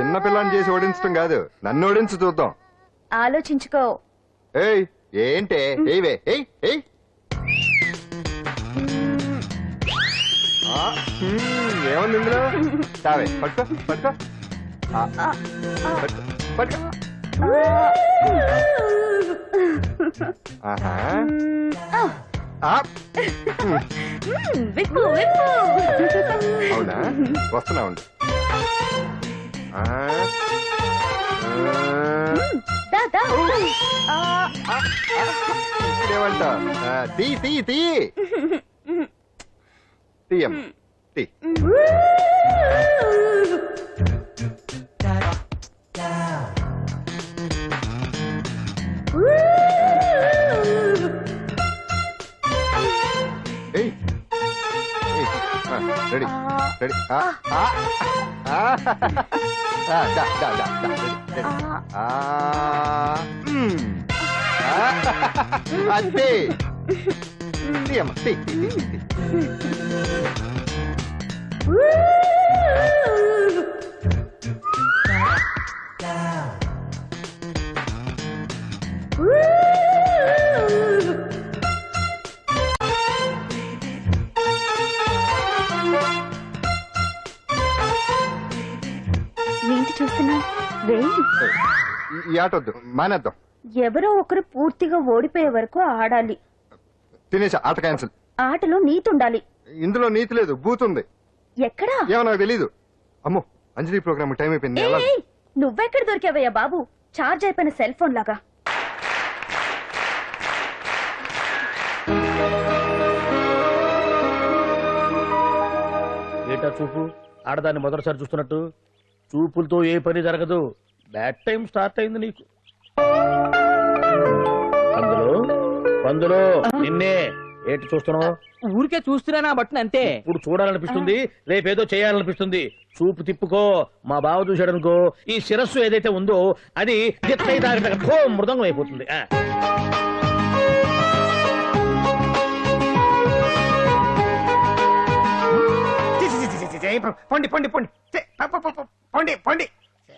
చిన్న పిల్లని చేసి ఓడించడం కాదు. నన్ను ఓడించి చూద్దాం. ఆలోచించుకో. ఏయ్ ఏంటే? ఏవే ఏయ్ ఏయ్ ఆ, హ్మ్, ఏముంది ఇందులో? తావే పట్టుకో పట్టుకో. ఆ, పట్టుకో పట్టుకో. ఆహా. ఆ, మ్మ్, విప్పు విప్పు. అవునా? వస్తున్నా ఉండు. తీ తీ తీ. తీయం. తీ. రెడీ. రెడీ. ఆ, దా, దా, దా, దా, రెడీ, రెడీ. ఆ, మ్మ్. ఆ, అంతే తీయమ్మ తీ తీ, తీ, తీ, ఈ- ఆట వద్దు మానేద్దాం. ఎవరో ఒకరు పూర్తిగా ఓడిపోయే వరకు ఆడాలి. తినేసా ఆట క్యాన్సిల్ ఆటలో నీతి ఉండాలి. ఇందులో నీతి లేదు బూత్ ఉంది ఎక్కడా? ఏమో నాకు తెలీదు. అమ్మో అంజలి ప్రోగ్రామ్ టైం అయిపోయింది ఏయ్, నువ్వెక్కడ దొరికావయ్యా బాబు? చార్జ్ అయిపోయిన సెల్ ఫోన్ లాగా. ఏటా చూపు? ఆడదాన్ని మొదటిసారి చూస్తున్నట్టు? చూపులతో ఏ పని జరగదు. బ్యాడ్ టైం స్టార్ట్ అయింది నీకు అందులో అందులో నిన్నే ఏంటి చూస్తున్నావు ఊరికే చూస్తున్నానా బట్టన్ అంతే ఇప్పుడు చూడాలనిపిస్తుంది రేపేదో చేయాలనిపిస్తుంది చూపు తిప్పుకో మా బావ చూశాడనుకో ఈ శిరస్సు ఏదైతే ఉందో అది మృదంగం అయిపోతుంది ఆ. చి, చి, చి, చి, చి, చి, పొండి పొండి పొండి చి, ప, ప, ప, ప, పొండి పొండి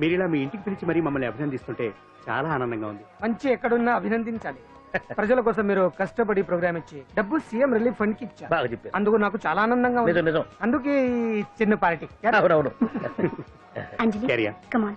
మీరు ఇలా మీ ఇంటికి పిలిచి మరీ మమ్మల్ని అభినందిస్తుంటే చాలా ఆనందంగా ఉంది. మంచి ఎక్కడున్నా అభినందించాలి. ప్రజల కోసం మీరు కష్టపడి ప్రోగ్రామ్ ఇచ్చి డబ్బు సీఎం రిలీఫ్ ఫండ్కి ఇచ్చారు. బాగా చెప్పారు. అందుకు నాకు చాలా ఆనందంగా ఉంది. నిజం నిజం. అందుకే ఈ చిన్న పార్టీ. అవునవును. అంజలి కమాన్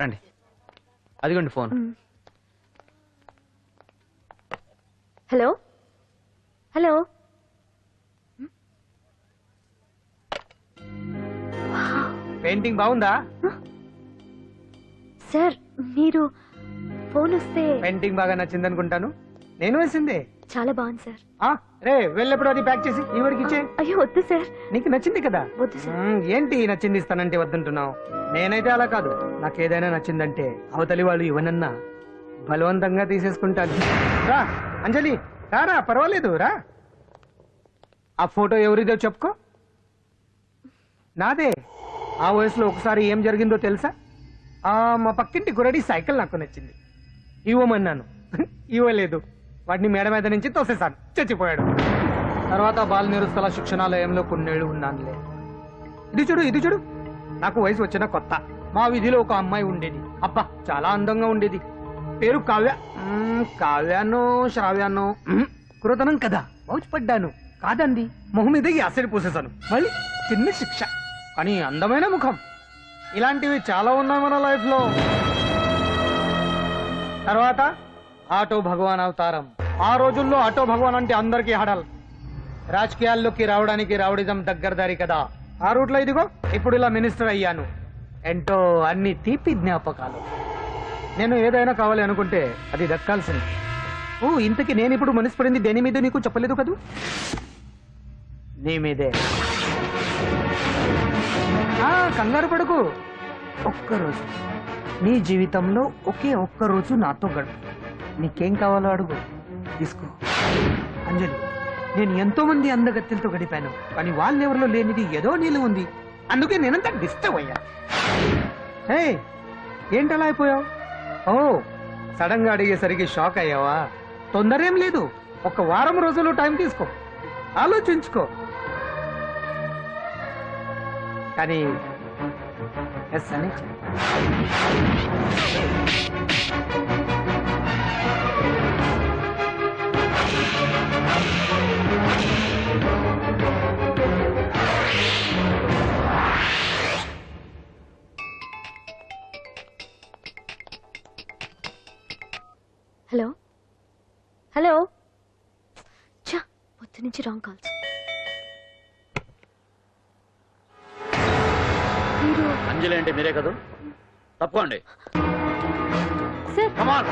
రండి. అదిగోండి ఫోన్. హలో? హలో? పెయింటింగ్ బాగుందా? సార్ మీరు ఫోన్ వస్తే పెయింటింగ్ బాగా నచ్చింది అనుకుంటాను నేను వేసిందే. చాలా బాగుంది సార్. రే వెళ్ళప్పుడు అది ప్యాక్ చేసి ఈవిడికి ఇచ్చే. అయ్యో వద్దు సార్. నీకు నచ్చింది కదా? వద్దు సార్. మ్మ్, ఏంటి నచ్చింది ఇస్తానంటే వద్దంటున్నావు? నేనైతే అలా కాదు. నాకు ఏదైనా నచ్చిందంటే అవతలి వాళ్ళు ఇవ్వనన్నా బలవంతంగా తీసేసుకుంటాను. రా అంజలి రారా పర్వాలేదు రా. ఆ ఫోటో ఎవరిదో చెప్పుకో. నాదే ఆ వయసులో ఒకసారి ఏం జరిగిందో తెలుసా? ఆ మా పక్కింటి గురడి సైకిల్ నాకు నచ్చింది. ఇవ్వమన్నాను. ఇవ్వలేదు. వాడిని మేడ మీద నుంచి తోసేశాను. చచ్చిపోయాడు. తర్వాత బాల నిరుస్తల శిక్షణాలయంలో కొన్నేళ్ళు ఉన్నానులే. ఇది చూడు ఇది చూడు. నాకు వయసు వచ్చిన కొత్త. మా వీధిలో ఒక అమ్మాయి ఉండేది. అబ్బా చాలా అందంగా ఉండేది. పేరు కావ్య. మ్మ్, కావ్యానో శ్రావ్యానో మ్మ్, కదా. మౌచిపడ్డాను కాదండి. మొహం మీద యాసిడ్ పూసేశాను. మళ్ళీ చిన్న శిక్ష. కానీ అందమైన ముఖం. ఇలాంటివి చాలా ఉన్నాయి మన లైఫ్లో తర్వాత ఆటో భగవాన్ అవతారం. ఆ రోజుల్లో ఆటో భగవాన్ అంటే అందరికీ హడల్. రాజకీయాల్లోకి రావడానికి రావడిజం దగ్గరదారి కదా. ఆ రూట్లో ఇదిగో ఇప్పుడు ఇలా మినిస్టర్ అయ్యాను. ఎంటో అన్ని తీపి జ్ఞాపకాలు. నేను ఏదైనా కావాలి అనుకుంటే అది దక్కాల్సింది. ఓ ఇంతకీ నేను ఇప్పుడు మనసు పడింది దేని మీద నీకు చెప్పలేదు కదూ? నీ మీదే. ఆ, కంగారు పడుకు. ఒక్కరోజు. నీ జీవితంలో ఒకే ఒక్క రోజు నాతో గడుపు నీకేం కావాలో అడుగు. తీసుకో. అంజలి నేను ఎంతో మంది అందగత్తెలతో గడిపాను. కానీ వాళ్ళెవరిలో లేనిది ఏదో నీళ్ళు ఉంది. అందుకే నేనంతా డిస్టర్బ్ అయ్యా. హే ఏంటలా అయిపోయావు? ఓ సడన్గా అడిగేసరికి షాక్ అయ్యావా? తొందర ఏం లేదు. ఒక వారం రోజులు టైం తీసుకో. ఆలోచించుకో. కానీ ఎస్ అని హలో. చా పొద్దు నుంచి రాంగ్ కాల్స్. మీరు అంజలి అంటే మీరే కదా? తప్పుకోండి. సార్. కమాన్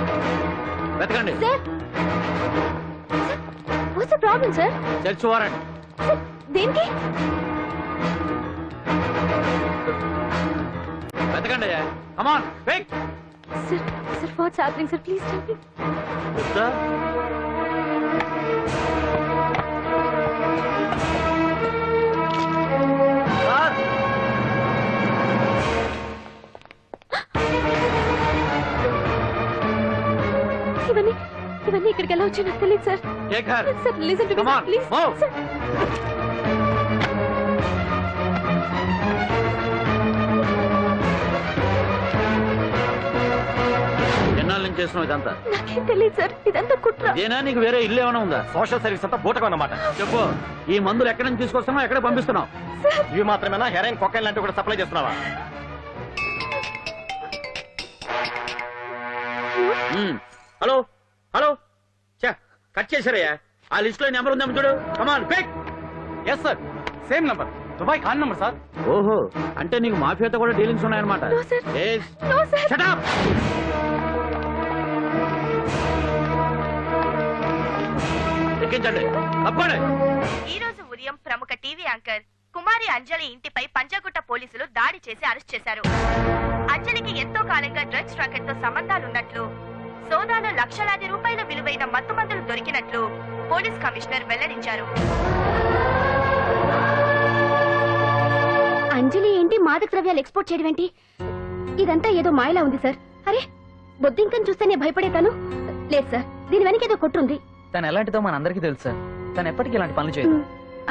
వెతకండి. Sir. What's the problem sir search warrant sir దేనికి? వెతకండి. Come on wait sir sir what's happening sir please tell me sir ఇక్కడికి ఎలా వచ్చాయో నాకు తెలియదు sir Shekhar sir listen to me Come on, please move. Sir. ఎన్నాళ్ళ నుంచి చేస్తున్నావు ఇదంతా? నాకేం తెలియదు సార్ ఇదంతా కుట్ర. ఇదేనా? నీకు వేరే ఇల్లు ఏమైనా ఉందా? సోషల్ సర్వీస్ అంతా బూటకం అన్నమాట చెప్పు ఈ మందులు ఎక్కడి నుంచి తీసుకొస్తున్నావు ఎక్కడ పంపిస్తున్నావు? ఇవి మాత్రమేనా? హెరైన్ కొక్కైన్ లాంటివి కూడా సప్లై చేస్తున్నావా. హలో? హలో? కట్ చేశారయ్యా. ఆ లిస్ట్లో నెంబర్ ఉందేమో చూడు. Come on pick yes sir same number Dubai Khan number sir ఓహో అంటే నీకు మాఫియాతో కూడా డీలింగ్స్ ఉన్నాయన్నమాట. No, sir. Yes. No sir Shut up! ఎక్కించండి తప్పండి ఈ రోజు ఉదయం ప్రముఖ టీవీ యాంకర్ కుమారి అంజలి ఇంటిపై పంజాగుట్ట పోలీసులు దాడి చేసి అరెస్ట్ చేశారు. అంజలికి ఎంతో కాలంగా డ్రగ్స్ రాకెట్తో సంబంధాలున్నట్లు సోదాలో లక్షలాది రూపాయల విలువైన మత్తుమందులు దొరికినట్లు పోలీస్ కమిషనర్ వెల్లడించారు. అంజలి ఏంటి మాదక ద్రవ్యాలు ఎక్స్పోర్ట్ చేయడం ఏంటి? ఇదంతా ఏదో మాయలా ఉంది సార్. అరే బొద్దింకని చూస్తేనే భయపడేతాను లేదు సార్. దీని వెనక ఏదో కొట్టుంది తను ఎలాంటిదో మనందరికీ తెలుసు సార్. తను ఎప్పటికీ ఇలాంటి పనులు చేయదు.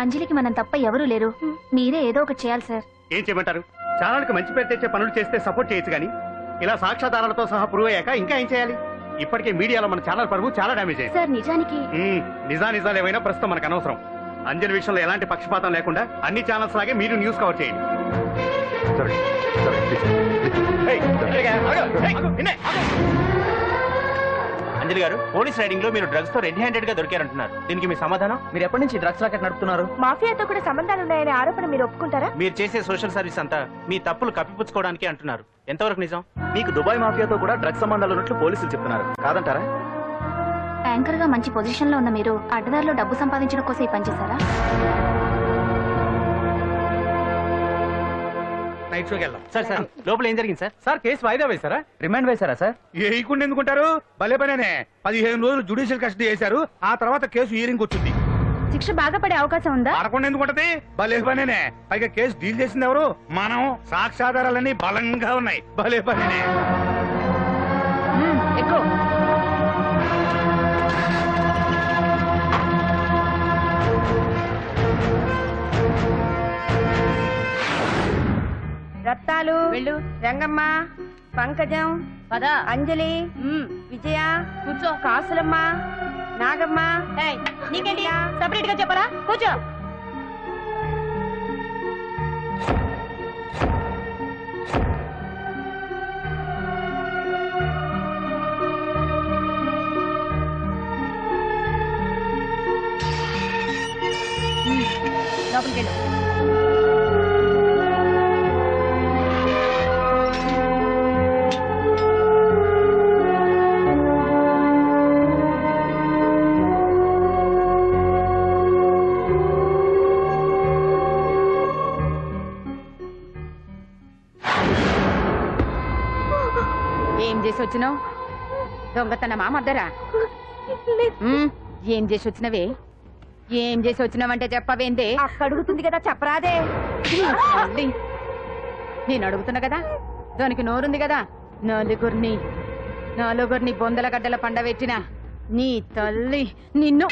అంజలికి మనం తప్ప ఎవరూ లేరు. మీరే ఏదో ఒకటి చేయాలి సార్. ఏం చేయమంటారు? ఛానల్కి మంచి పేరు తెచ్చే పనులు చేస్తే సపోర్ట్ చేయొచ్చు కానీ ఇలా సాక్ష్యాధారాలతో సహా ప్రూవ్ అయ్యాక ఇంకా ఏం చేయాలి? ఇప్పటికే మీడియాలో మన ఛానల్ పరువు చాలా డ్యామేజ్ అయింది. సార్ నిజానికి మ్మ్. నిజా నిజాలు ఏమైనా ప్రస్తుతం మనకు అనవసరం. అంజలి విషయంలో ఎలాంటి పక్షపాతం లేకుండా అన్ని ఛానల్స్ లాగే మీరు న్యూస్ కవర్ చేయండి. అంజలి గారు పోలీస్ రైడింగ్లో మీరు డ్రగ్స్తో రెడ్ హ్యాండెడ్గా దొరికారంటున్నారు. దీనికి మీ సమాధానం? మీరు ఎప్పటి నుంచి డ్రగ్స్ రాకెట్ నడుపుతున్నారు? మాఫియాతో కూడా సంబంధాలున్నాయనే ఆరోపణ మీరు ఒప్పుకుంటారా? మీరు చేసే సోషల్ సర్వీస్ అంతా మీ తప్పులు కప్పిపుచ్చుకోవడానికి అంటున్నారు. ఎంతవరకు నిజం? మీకు దుబాయ్ మాఫియాతో కూడా డ్రగ్స్ సంబంధాలు ఉన్నట్లు పోలీసులు చెప్తున్నారు. కాదంటారా? యాంకర్గా మంచి పొజిషన్లో ఉన్న మీరు అడ్డదారిలో డబ్బు సంపాదించడం కోసం ఈ పని నైట్ షోకి వెళ్దాం. సార్ సార్ లోపల ఏం జరిగింది సార్? సార్ కేసు వాయిదా వేశారా? రిమాండ్ వేశారా సార్? వేయకుండా ఎందుకుంటారు? భలే పనేనే. పదిహేను రోజులు జుడిషియల్ కస్టడీ చేశారు ఆ తర్వాత కేసు హియరింగ్ వచ్చింది. శిక్ష బాగా పడే అవకాశం ఉందా? పడకుండా ఎందుకుంటది? భలే పనేనే. పైగా కేసు డీల్ చేసింది ఎవరు? మనం. సాక్ష్యాధారాలన్నీ బలంగా ఉన్నాయి. భలే పనేనే. రత్నాలు వెళ్ళు. రంగమ్మ పంకజం పద. అంజలి విజయ కూర్చో. కాసులమ్మ నాగమ్మ నీకేంటి? సపరేట్గా చెప్పరా కూర్చో. లోపలికి చేసి వచ్చినావు దొంగతనమా మద్దరా ఏం చేసి వచ్చినవే ఏం చేసి వచ్చినావంటే చెప్పవేందే? అడుగుతుంది కదా చెప్పరాదే. నేను అడుగుతున్నా కదా? దానికి నోరుంది కదా? నలుగురిని నలుగురిని బొందల గడ్డల పండబెట్టిన నీ తల్లి నిన్ను.